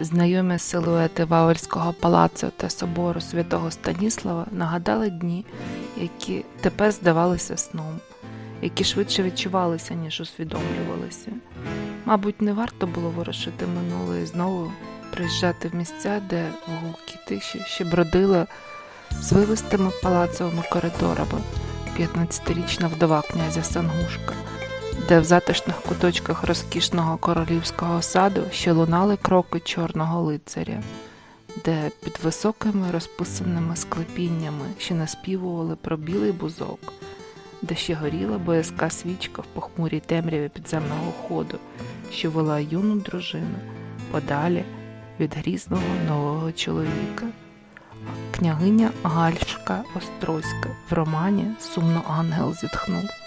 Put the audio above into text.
Знайомі силуети Вавельського палацу та собору святого Станіслава нагадали дні, які тепер здавалися сном, які швидше відчувалися, ніж усвідомлювалися. Мабуть, не варто було ворушити минуле і знову приїжджати в місця, де в гулкій тиші ще бродила звивистими палацовими коридорами 15-річна вдова князя Сангушка, де в затишних куточках розкішного королівського саду ще лунали кроки чорного лицаря, де під високими розписаними склепіннями ще наспівували про білий бузок, де ще горіла боязка свічка в похмурій темряві підземного ходу, що вела юну дружину подалі від грізного нового чоловіка. Княгиня Гальшка Острозька в романі Сумно ангел зітхнув.